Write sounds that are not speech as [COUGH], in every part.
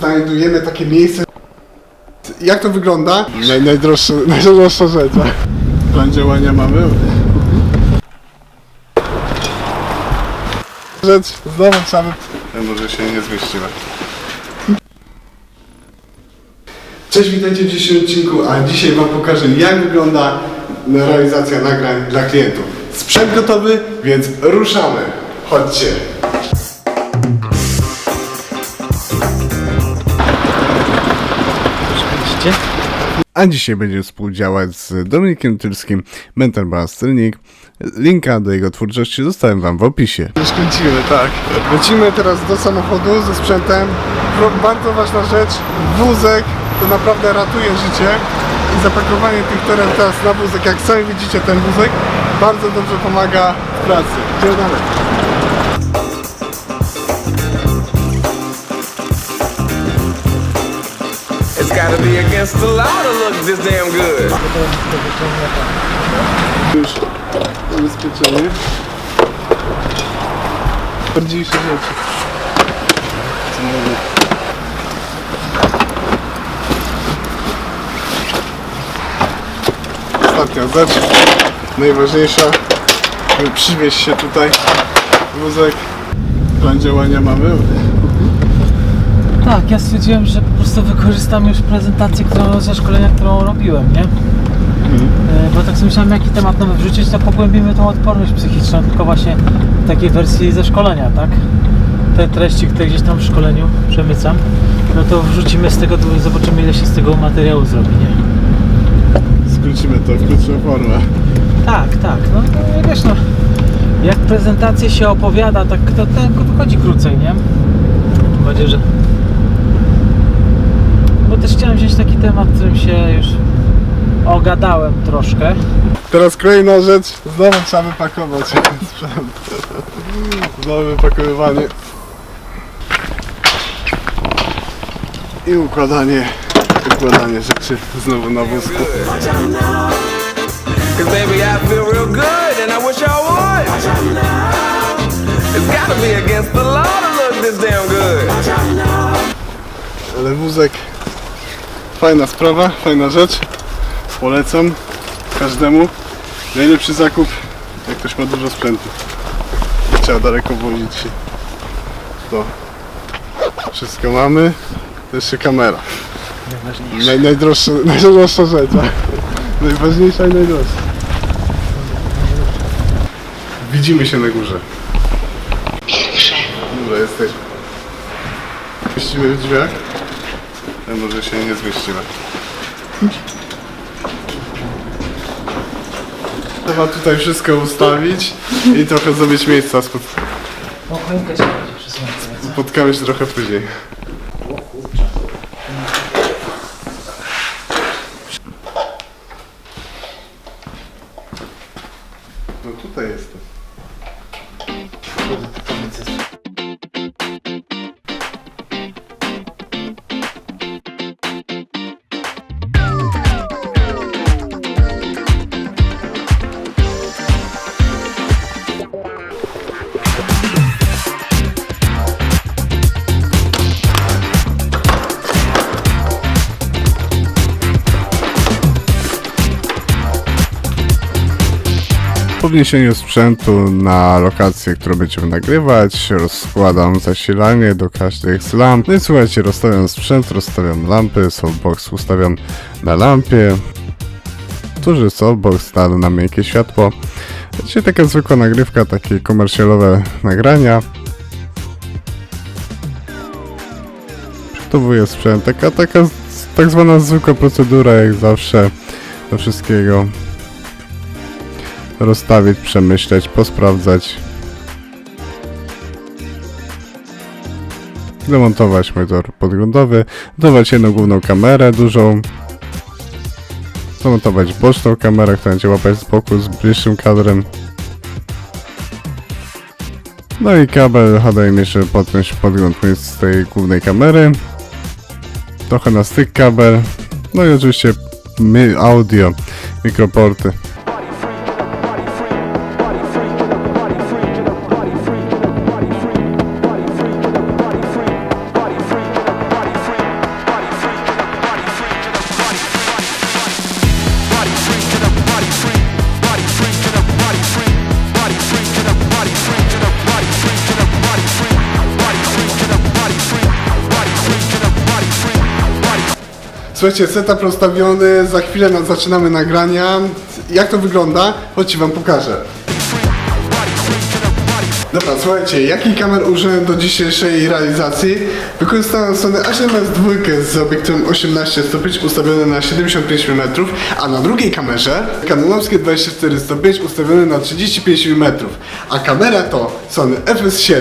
znajdujemy takie miejsce. Jak to wygląda? Naj, najdroższa, [LAUGHS] najdroższa rzecz. a? Plan działania mamy. Rzecz, znowu trzeba... Ja może się nie zmieścimy. Cześć, witajcie w dzisiejszym odcinku, a dzisiaj Wam pokażę jak wygląda realizacja nagrań dla klientów. Sprzęt gotowy, więc ruszamy. Chodźcie. Widzicie? A dzisiaj będzie współdziałać z Dominikiem Tylskim, Mental Training. Linka do jego twórczości zostawiam Wam w opisie. Już kręcimy, tak. Lecimy teraz do samochodu ze sprzętem. Bardzo ważna rzecz, wózek to naprawdę ratuje życie i zapakowanie tych teren teraz na wózek, jak sami widzicie ten wózek, bardzo dobrze pomaga w pracy. Idziemy dalej. It's gotta be against the law to look this damn good. Już zabezpieczenie. Bardziejsze rzeczy. Co mówię? Ostatnia rzecz, najważniejsza, żeby przywieźć się tutaj wózek. Plan działania mamy. Tak, ja stwierdziłem, że po prostu wykorzystam już prezentację którą, ze szkolenia, którą robiłem, nie? E, Bo tak sobie myślałem, jaki temat nowy wrzucić, to pogłębimy tą odporność psychiczną, tylko właśnie w takiej wersji ze szkolenia, tak? Te treści, które gdzieś tam w szkoleniu przemycam, no to wrzucimy z tego, zobaczymy ile się z tego materiału zrobi, nie? Skrócimy to w krótszą formę. Tak, tak, no to wiesz, no, jak prezentację się opowiada, tak to, to wychodzi krócej, nie? Tym bardziej, że... Też chciałem wziąć taki temat, którym się już ogadałem troszkę. Teraz kolejna rzecz, znowu trzeba wypakować sprzęt. Znowu wypakowywanie. I układanie, układanie rzeczy znowu na wózku. Cause baby, I feel real good and I wish I would. It's gotta be against the law to look this damn good. Ale wózek, fajna sprawa, fajna rzecz. Polecam każdemu. Najlepszy zakup, jak ktoś ma dużo sprzętu. Nie trzeba daleko wozić się. To wszystko mamy. To jeszcze kamera. Naj, najdroższa, [LAUGHS] najdroższa rzecz. a? Najważniejsza i najdroższa. Widzimy się na górze. Dobra, jesteśmy. Mieścimy w drzwiach? A może się nie zmieścimy. Trzeba tutaj wszystko ustawić i trochę zrobić miejsca. Spot- No się będzie przesunąć. Spotkamy się trochę później. Po wniesieniu sprzętu na lokację, którą będziemy nagrywać, rozkładam zasilanie do każdej z lamp. No i słuchajcie, rozstawiam sprzęt, rozstawiam lampy, softbox ustawiam na lampie. Duży softbox na, na miękkie światło. Dzisiaj taka zwykła nagrywka, takie komercjalowe nagrania. Przygotowuję sprzęt, taka, taka tak zwana zwykła procedura jak zawsze do wszystkiego rozstawić, przemyśleć, posprawdzać. Zamontować monitor podglądowy, dodawać jedną główną kamerę dużą, zamontować boczną kamerę, która będzie łapać z boku z bliższym kadrem. No i kabel HDMI jeszcze podpiąć podgląd z tej głównej kamery. Trochę na styk kabel. No i oczywiście audio, mikroporty. Słuchajcie, setup rozstawiony, za chwilę na- zaczynamy nagrania. Jak to wygląda? Chodźcie wam pokażę. Dobra, słuchajcie, jakich kamer użyłem do dzisiejszej realizacji? Wykorzystałem Sony a7S II z obiektywem 18 105 ustawiony na 75 mm, a na drugiej kamerze kanonowskie 24 105 ustawiony na 35 mm, a kamera to Sony FS7.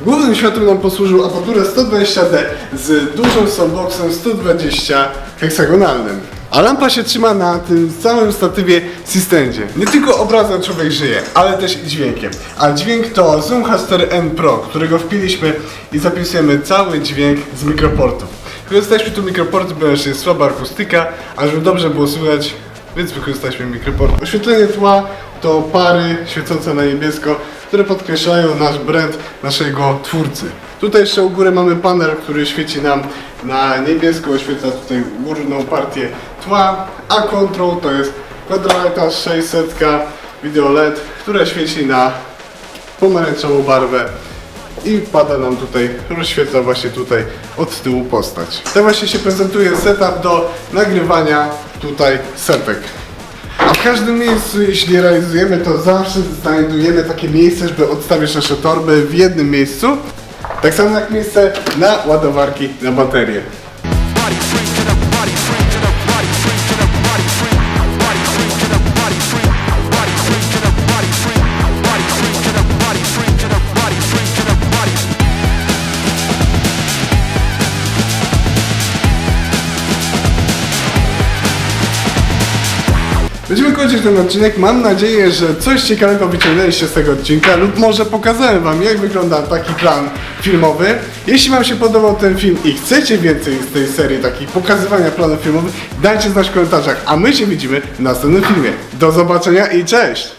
Głównym światłem nam posłużył aperturę 120D z dużym softboxem 120 heksagonalnym. A lampa się trzyma na tym całym statywie Systendzie. Nie tylko obrazem człowiek żyje, ale też i dźwiękiem. A dźwięk to Zoom H4n Pro, którego wpiliśmy i zapisujemy cały dźwięk z mikroportów. Wykorzystaliśmy tu mikroporty, ponieważ jest słaba akustyka, a żeby dobrze było słychać, więc wykorzystaliśmy mikroport. Oświetlenie tła to pary świecące na niebiesko, które podkreślają nasz brand naszego twórcy. Tutaj jeszcze u góry mamy panel, który świeci nam na niebiesko, oświetla tutaj górną partię tła, a control to jest Quadralight 600 Video LED, które świeci na pomarańczową barwę i pada nam tutaj, rozświetla właśnie tutaj od tyłu postać. Tak właśnie się prezentuje setup do nagrywania tutaj sepek. A w każdym miejscu, jeśli realizujemy, to zawsze znajdujemy takie miejsce, żeby odstawić nasze torby w jednym miejscu. Tak samo jak miejsce na ładowarki na baterie. Będziemy kończyć ten odcinek. Mam nadzieję, że coś ciekawego wyciągnęliście z tego odcinka lub może pokazałem Wam, jak wygląda taki plan filmowy. Jeśli Wam się podobał ten film i chcecie więcej z tej serii takich pokazywania planów filmowych, dajcie znać w komentarzach, a my się widzimy w następnym filmie. Do zobaczenia i cześć!